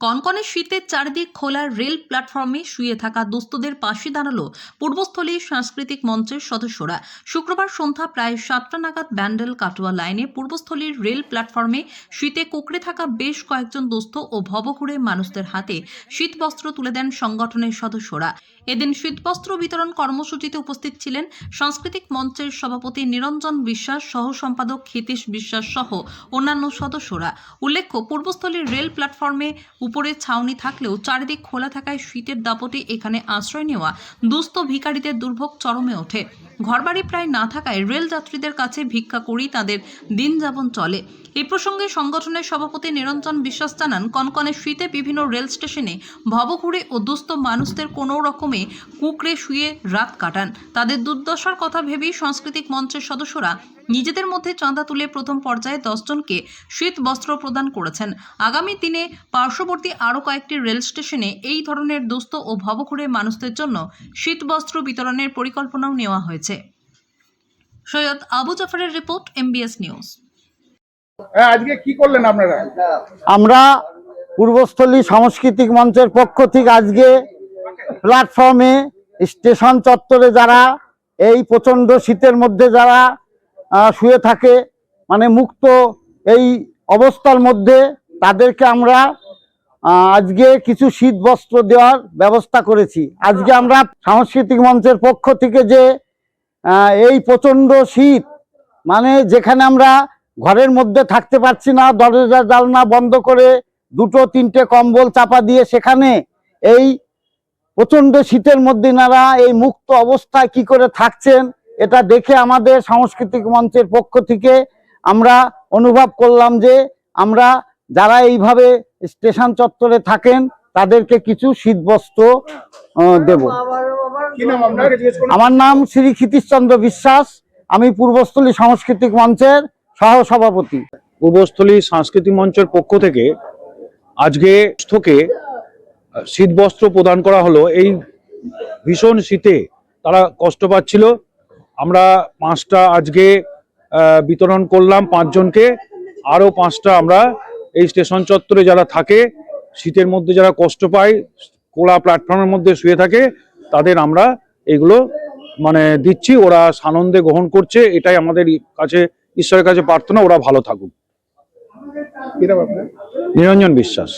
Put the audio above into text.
কনকনে শীতের চারিদিক খোলা রেল প্ল্যাটফর্মে শুয়ে থাকা দুস্থদের পাশে দাঁড়াল পূর্বস্থলী সাংস্কৃতিক মঞ্চের সদস্যরা। শুক্রবার সন্ধ্যা প্রায় সাতটা নাগাদ ব্যান্ডেল কাটোয়া লাইনে পূর্বস্থলীর রেল প্ল্যাটফর্মে শীতে কুকড়ে থাকা বেশ কয়েকজন দুস্থ ও ভবঘুরে মানুষদের হাতে শীতবস্ত্র তুলে দেন সংগঠনের সদস্যরা। এদিন শীতবস্ত্র বিতরণ কর্মসূচিতে উপস্থিত ছিলেন সাংস্কৃতিক মঞ্চের সভাপতি নিরঞ্জন বিশ্বাস সহ সম্পাদক ক্ষিতীশ বিশ্বাস সহ অন্যান্য সদস্যরা। উল্লেখ্য, পূর্বস্থলীর রেল প্ল্যাটফর্মে উপরে ছাউনি থাকলেও চারিদিক খোলা থাকায় শীতের দাপটে এখানে আশ্রয় নেওয়া দুস্থ ভিকারীদের দুর্ভোগ চরমে ওঠে। ঘরবাড়ি প্রায় না থাকায় রেল যাত্রীদের কাছে ভিক্ষা করেই তাদের দিন যাপন চলে। এই প্রসঙ্গে সংগঠনের সভাপতি নিরঞ্জন বিশ্বাস জানান, কনকনে শীতে বিভিন্ন রেল স্টেশনে ভবঘুরে ও দুস্থ মানুষদের কোনো রকমে কুকড়ে শুয়ে রাত কাটান। তাদের দুর্দশার কথা ভেবেই সাংস্কৃতিক মঞ্চের সদস্যরা নিজেদের মধ্যে চাঁদা তুলে প্রথম পর্যায়ে দশজনকে শীত বস্ত্র প্রদান করেছেন। আগামী দিনে পার্শ্ববর্তী আরও কয়েকটি রেল স্টেশনে এই ধরনের দুস্থ ও ভবঘুরে মানুষদের জন্য শীত বস্ত্র বিতরণের পরিকল্পনাও নেওয়া হয়েছে। সৈয়দ আবু জাফরের রিপোর্ট এমবিএস নিউজ হ্যাঁ আজকে কি করলেন আপনারা? আমরা পূর্বস্থলী সাংস্কৃতিক মঞ্চের পক্ষ থেকে আজকে প্ল্যাটফর্মে স্টেশন চত্বরে যারা এই প্রচণ্ড শীতের মধ্যে যারা শুয়ে থাকে মানে মুক্ত এই অবস্থার মধ্যে তাদেরকে আমরা আজকে কিছু শীত বস্ত্র দেওয়ার ব্যবস্থা করেছি। আজকে আমরা সাংস্কৃতিক মঞ্চের পক্ষ থেকে যে এই প্রচণ্ড শীত। মানে যেখানে আমরা ঘরের মধ্যে থাকতে পারছি না, দরজা জালনা বন্ধ করে দুটো তিনটে কম্বল চাপা দিয়ে সেখানে এই প্রচণ্ড শীতের মধ্যে নারা এই মুক্ত অবস্থায় কি করে থাকছেন, এটা দেখে আমাদের সাংস্কৃতিক মঞ্চের পক্ষ থেকে আমরা অনুভব করলাম যে আমরা যারা এইভাবে স্টেশন চত্বরে থাকেন, তাদেরকে কিছু শীতবস্ত্র দেব। কি নাম আপনার? জিজ্ঞেস করুন। আমার নাম শ্রী ক্ষিতীশচন্দ্র বিশ্বাস। আমি পূর্বস্থলী সাংস্কৃতিক মঞ্চের সহ সভাপতি পূর্বস্থলী সাংস্কৃতিক মঞ্চের পক্ষ থেকে আজকে স্থকে শীত বস্ত্র প্রদান করা হলো। এই ভীষণ শীতে তারা কষ্ট পাচ্ছিল। আমরা পাঁচটা আজকে বিতরণ করলাম পাঁচজনকে। আরও পাঁচটা আমরা এই স্টেশন চত্বরে যারা থাকে শীতের মধ্যে যারা কষ্ট পায় কোলা প্ল্যাটফর্মের মধ্যে শুয়ে থাকে তাদের আমরা এগুলো মানে দিচ্ছি ওরা সানন্দে গ্রহণ করছে এটাই আমাদের কাছে ঈশ্বরের কাছে প্রার্থনা ওরা ভালো থাকুক। নিরঞ্জন বিশ্বাস।